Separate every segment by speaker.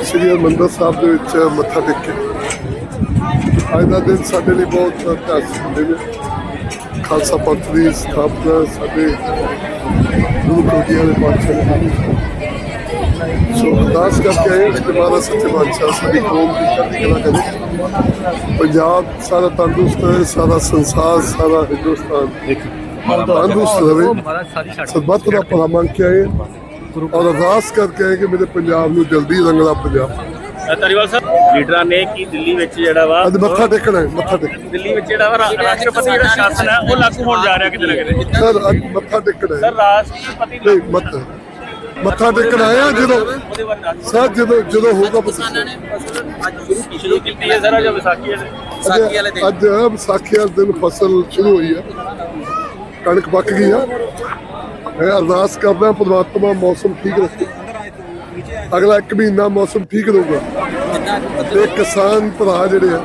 Speaker 1: ਸ੍ਰੀ ਹਰਿਮੰਦਰ ਸਾਹਿਬ ਦੇ ਵਿੱਚ ਮੱਥਾ ਟੇਕਿਆ ਅੱਜ ਦਾ ਦਿਨ ਸਾਡੇ ਲਈ ਬਹੁਤ ਇਤਿਹਾਸਕ ਦਿਨ ਹੈ ਖਾਲਸਾ ਪੰਥ ਦੀ ਸਥਾਪਨਾ ਸਾਡੇ ਗੁਰੂ ਕਲਗੀਆਂ ਦੇ ਪਾਤਸ਼ਾਹ ਨੇ। ਸੋ ਅਰਦਾਸ ਕਰਕੇ ਆਏ ਕਿ ਮਹਾਰਾਜ ਸੱਚੇ ਬਾਦਸ਼ਾਹ ਸਾਡੀ ਕੌਮ ਦੀ ਚੜ੍ਹਦੀ ਕਲਾ ਕਰੇ ਪੰਜਾਬ ਸਾਰਾ ਤੰਦਰੁਸਤ ਹੈ ਸਾਰਾ ਸੰਸਾਰ ਸਾਰਾ ਹਿੰਦੁਸਤਾਨ ਤੰਦਰੁਸਤ ਰਹੇ ਸਦਬਤ ਦਾ ਭਲਾ ਮੰਗ ਕੇ ਆਏ ਔਰ ਅਰਦਾਸ ਕਰਕੇ ਆਏ ਕਿ ਮੇਰੇ ਪੰਜਾਬ ਨੂੰ ਜਲਦੀ ਰੰਗਲਾ ਪੰਜਾਬ।
Speaker 2: ਧਾਰੀਵਾਲ ਸਾਹਿਬ ਲੀਡਰਾਂ ਨੇ ਕੀ ਦਿੱਲੀ ਵਿੱਚ ਜਿਹੜਾ ਵਾ
Speaker 1: ਅੱਜ ਮੱਥਾ ਟੇਕਣਾ ਹੈ ਮੱਥਾ ਟੇਕਣਾ
Speaker 2: ਦਿੱਲੀ ਵਿੱਚ ਜਿਹੜਾ ਵਾ ਰਾ- ਰਾਸ਼ਟਰਪਤੀ ਜਿਹੜਾ ਸ਼ਾਸਨ ਹੈ ਉਹ ਲਾਗੂ ਹੋਣ ਜਾ ਰਿਹਾ ਕਿਤੇ ਨਾ ਕਿਤੇ?
Speaker 1: ਸਰ ਅੱਜ ਮੱਥਾ ਟੇਕਣਾ ਹੈ।
Speaker 2: ਸਰ ਰਾਸ਼ਟਰਪਤੀ
Speaker 1: ਨਹੀਂ ਮੱਥਾ ਮੱਥਾ ਟੇਕਣ ਆਇਆ ਜਦੋਂ?
Speaker 2: ਉਹਦੇ ਬਾਰੇ ਦੱਸ
Speaker 1: ਸਰ ਜਦੋਂ ਜਦੋਂ ਹੋਊਗਾ ਪਤਾ
Speaker 2: ਸ਼ੁਰੂ ਕੀਤੀ ਹੈ ਸਰ ਅੱਜ ਵਿਸਾਖੀ ਹੈ
Speaker 1: ਅੱਜ ਅੱਜ ਵਿਸਾਖੀ ਵਾਲੇ ਦਿਨ ਫਸਲ ਸ਼ੁਰੂ ਹੋਈ ਹੈ। ਕਣਕ ਪੱਕ ਗਈ ਆ। ਮੈਂ ਅਰਦਾਸ ਕਰਦਾ ਪਰਮਾਤਮਾ ਮੌਸਮ ਠੀਕ ਰੱਖੇ। ਅਗਲਾ ਇੱਕ ਮਹੀਨਾ ਮੌਸਮ ਠੀਕ ਰਹੂਗਾ। ਤੇ ਕਿਸਾਨ ਭਰਾ ਜਿਹੜੇ ਆ,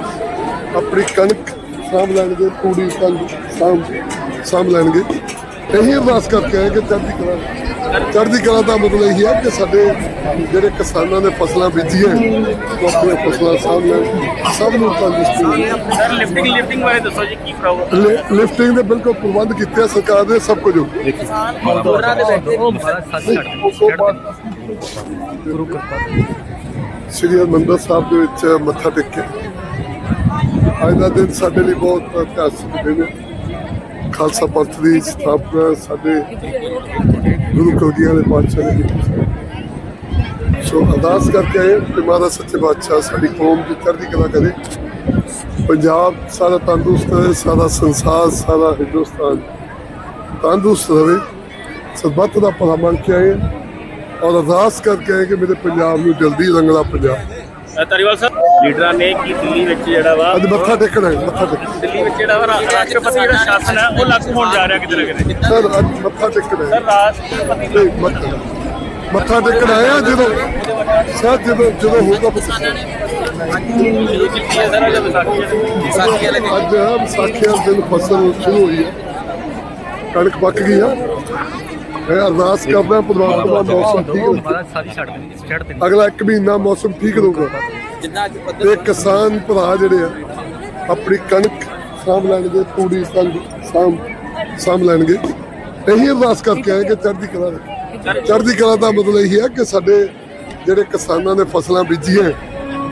Speaker 1: ਆਪਣੀ ਕਣਕ ਸਾਂਭ ਲੈਣਗੇ, ਤੂੜੀ ਕਣਕ ਸਾਂਭ ਸਾਂਭ ਲੈਣਗੇ। ਇਹੀ ਅਰਦਾਸ ਕਰਕੇ ਆਏ ਕਿ ਚੜ੍ਹਦੀ ਕਲਾ ਚੜ੍ਹਦੀ ਕਲਾ ਦਾ ਮਤਲਬ ਇਹ ਹੈ ਕਿ ਸਾਡੇ ਜਿਹੜੇ ਕਿਸਾਨਾਂ ਨੇ ਫਸਲਾਂ ਬੀਜੀਆਂ ਉਹ ਆਪਣੀਆਂ ਫਸਲਾਂ ਸਾਂਭ ਲੈਣ। ਸਭ ਨੂੰ ਤੰਦਰੁਸਤੀ
Speaker 2: ਸਰ ਲਿਫਟਿੰਗ ਲਿਫਟਿੰਗ ਬਾਰੇ ਦੱਸੋ ਜੀ ਕੀ ਪ੍ਰੋਬਲਮ
Speaker 1: ਲਿ- ਲਿਫਟਿੰਗ ਦੇ ਬਿਲਕੁਲ ਪ੍ਰਬੰਧ ਕੀਤੇ ਆ ਸਰਕਾਰ ਨੇ ਸਭ ਕੁਝ। ਹੋ
Speaker 2: ਮਜ਼ਦੂਰਾਂ ਦੇ ਬੈਠੇ
Speaker 1: ਸ੍ਰੀ ਹਰਿਮੰਦਰ ਸਾਹਿਬ ਦੇ ਵਿੱਚ ਮੱਥਾ ਟੇਕਿਆ। ਅੱਜ ਦਾ ਦਿਨ ਸਾਡੇ ਲਈ ਬਹੁਤ ਇਤਿਹਾਸਕ ਦਿਨ ਹੈ ਖਾਲਸਾ ਪੰਥ ਦੀ ਸਥਾਪਨਾ ਸਾਡੇ ਗੁਰੂ ਕਲਗੀਆਂ ਦੇ ਪਾਤਸ਼ਾਹ ਨੇ ਕੀਤੀ ਸੋ। ਅਰਦਾਸ ਕਰਕੇ ਆਏ ਕਿ ਮਹਾਰਾਜ ਸੱਚੇ ਪਾਤਸ਼ਾਹ ਸਾਡੀ ਕੌਮ ਦੀ ਚੜ੍ਹਦੀ ਕਲਾ ਕਰੇ। ਪੰਜਾਬ ਸਾਰਾ ਤੰਦਰੁਸਤ ਰਹੇ, ਸਾਰਾ ਸੰਸਾਰ, ਸਾਰਾ ਹਿੰਦੁਸਤਾਨ ਤੰਦਰੁਸਤ ਰਹੇ। ਸਦਬਤ ਦਾ ਭਲਾ ਮੰਗ ਕੇ ਆਏ। ਔਰ ਅਰਦਾਸ ਕਰਕੇ ਆਏ ਕਿ ਮੇਰੇ ਪੰਜਾਬ ਨੂੰ ਜਲਦੀ ਰੰਗਲਾ ਪੰਜਾਬ।
Speaker 2: ਧਾਰੀਵਾਲ ਸਾਹਿਬ ਲੀਡਰਾਂ ਨੇ ਕੀ ਦਿੱਲੀ ਵਿੱਚ ਜਿਹੜਾ ਵਾ
Speaker 1: ਅੱਜ ਮੱਥਾ ਟੇਕਣਾ ਹੈ ਮੱਥਾ ਟੇਕਣਾ
Speaker 2: ਦਿੱਲੀ ਵਿੱਚ ਜਿਹੜਾ ਵਾ ਰਾਸ਼ਟਰਪਤੀ ਜਿਹੜਾ ਸ਼ਾਸਨ ਹੈ ਉਹ ਲਾਗੂ ਹੋਣ ਜਾ ਰਿਹਾ ਕਿਤੇ ਨਾ ਕਿਤੇ।
Speaker 1: ਸਰ ਅੱਜ ਮੱਥਾ ਟੇਕਣਾ ਹੈ
Speaker 2: ਸਰ ਰਾਸ਼ਟਰਪਤੀ
Speaker 1: ਨਹੀਂ, ਮੱਥਾ ਮੱਥਾ ਟੇਕਣ ਆਇਆ ਜਦੋਂ। ਸਰ ਜਦੋਂ ਜਦੋਂ ਹੋਊਗਾ ਪਤਾ
Speaker 2: ਹੈ ਅੱਜ ਵਿਸਾਖੀ ਹੈ
Speaker 1: ਵਾਲੇ ਦਿਨ ਫਸਲ ਸ਼ੁਰੂ ਹੋਈ ਹੈ। ਕਣਕ ਪੱਕ ਗਈ ਆ। ਮੈਂ ਅਰਦਾਸ ਕਰਦਾ ਪ੍ਰਮਾਤਮਾ ਮੌਸਮ ਠੀਕ ਰੱਖੇ ਅਗਲਾ ਇੱਕ ਮਹੀਨਾ ਮੌਸਮ ਠੀਕ ਰਹੂਗਾ। ਤੇ ਕਿਸਾਨ ਭਰਾ ਜਿਹੜੇ ਆ ਆਪਣੀ ਕਣਕ ਸਾਂਭ ਲੈਣਗੇ ਤੂੜੀ ਕੰਦ ਸਾਂਭ ਸਾਂਭ ਲੈਣਗੇ। ਇਹੀ ਅਰਦਾਸ ਕਰਕੇ ਆਏ ਕਿ ਚੜ੍ਹਦੀ ਕਲਾ ਰੱਖੇ। ਚੜ੍ਹਦੀ ਕਲਾ ਦਾ ਮਤਲਬ ਇਹ ਹੈ ਕਿ ਸਾਡੇ ਜਿਹੜੇ ਕਿਸਾਨਾਂ ਨੇ ਫਸਲਾਂ ਬੀਜੀਆਂ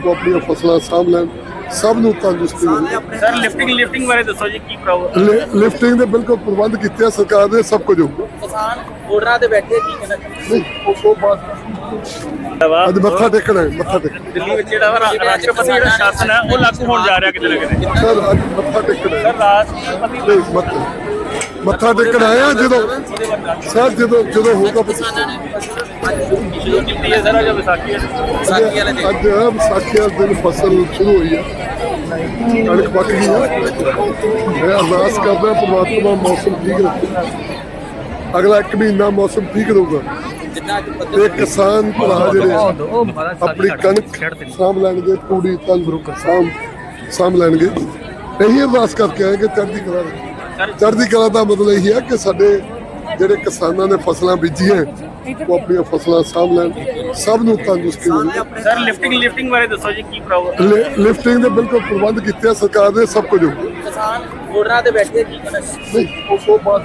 Speaker 1: ਉਹ ਆਪਣੀਆਂ ਫਸਲਾਂ ਸਾਂਭ ਲੈਣ। ਸਭ ਨੂੰ ਤੰਦਰੁਸਤੀ ਮਿਲੇ
Speaker 2: ਸਰ ਲਿਫਟਿੰਗ ਲਿਫਟਿੰਗ ਬਾਰੇ ਦੱਸੋ ਜੀ ਕੀ ਪ੍ਰੋਬਲਮ
Speaker 1: ਲਿਫਟਿੰਗ ਦੇ ਬਿਲਕੁਲ ਪ੍ਰਬੰਧ ਕੀਤੇ ਆ ਸਰਕਾਰ ਨੇ ਸਭ ਕੁਝ ਹੋਊਗਾ।
Speaker 2: ਕਿਸਾਨ ਬੋਰਡਰਾਂ ਤੇ ਬੈਠੇ ਕੀ ਕਹਿਣਾ
Speaker 1: ਨਹੀਂ, ਉਹ- ਬਾਤ ਅੱਜ ਮੱਥਾ ਟੇਕਣਾ ਹੈ ਮੱਥਾ ਟੇਕਣਾ
Speaker 2: ਦਿੱਲੀ ਵਿੱਚ ਜਿਹੜਾ ਵਾ ਰਾ- ਰਾਸ਼ਟਰਪਤੀ ਜਿਹੜਾ ਸ਼ਾਸਨ ਹੈ ਉਹ ਲਾਗੂ ਹੋਣ ਜਾ ਰਿਹਾ ਕਿਤੇ ਨਾ ਕਿਤੇ।
Speaker 1: ਸਰ ਅੱਜ ਮੱਥਾ ਟੇਕਣਾ ਹੈ।
Speaker 2: ਸਰ ਰਾਸ਼ਟਰਪਤੀ
Speaker 1: ਨਹੀਂ, ਮੱਥਾ ਮੱਥਾ ਟੇਕਣ ਆਇਆ ਜਦੋਂ? ਸਰ ਜਦੋਂ ਜਦੋਂ ਹੋਊਗਾ ਪਤਾ।
Speaker 2: ਸ਼ੁਰੂ ਕੀਤੀ ਹੈ ਸਰ ਅੱਜ ਵਿਸਾਖੀ ਹੈ।
Speaker 1: ਅੱਜ ਵਿਸਾਖੀ ਵਾਲੇ ਦਿਨ ਫਸਲ ਸ਼ੁਰੂ ਹੋਈ ਹੈ। ਕਣਕ ਪੱਕ ਗਈ ਆ ਮੈਂ ਅਰਦਾਸ ਕਰਦਾ ਪ੍ਰਮਾਤਮਾ ਮੌਸਮ ਠੀਕ ਰੱਖੇ। ਅਗਲਾ ਇੱਕ ਮਹੀਨਾ ਮੌਸਮ ਠੀਕ ਰਹੂਗਾ। ਤੇ ਕਿਸਾਨ ਭਰਾ ਜਿਹੜੇ ਆਪਣੀ ਕਣਕ ਸਾਂਭ ਲੈਣਗੇ ਤੂੜੀ ਤੰਦ ਸਾਂਭ ਸਾਂਭ ਲੈਣਗੇ। ਇਹੀ ਅਰਦਾਸ ਕਰਕੇ ਆਏ ਕਿ ਚੜ੍ਹਦੀ ਕਲਾ। ਚੜ੍ਹਦੀ ਕਲਾ। ਦਾ ਮਤਲਬ ਇਹ ਹੈ ਕਿ ਸਾਡੇ ਜਿਹੜੇ ਕਿਸਾਨਾਂ ਨੇ ਫਸਲਾਂ ਬੀਜੀਆਂ ਉਹ ਆਪਣੀਆਂ ਫਸਲਾਂ ਸਾਂਭ ਲੈਣ। ਸਭ ਨੂੰ ਤੰਦਰੁਸਤੀ ਮਿਲੇ।
Speaker 2: ਸਰ ਲਿਫਟਿੰਗ ਲਿਫਟਿੰਗ ਬਾਰੇ ਦੱਸੋ ਜੀ ਕੀ ਪ੍ਰੋਬਲਮ
Speaker 1: ਲਿਫਟਿੰਗ ਦੇ ਬਿਲਕੁਲ ਪ੍ਰਬੰਧ ਕੀਤੇ ਆ ਸਰਕਾਰ ਨੇ ਸਭ ਕੁਝ।
Speaker 2: ਕਿਸਾਨ ਬੋਰਡਰਾਂ ਤੇ ਬੈਠੇ ਕੀ ਕਹਿਣਾ
Speaker 1: ਨਹੀਂ ਉਹ ਉਹ ਬਾਤ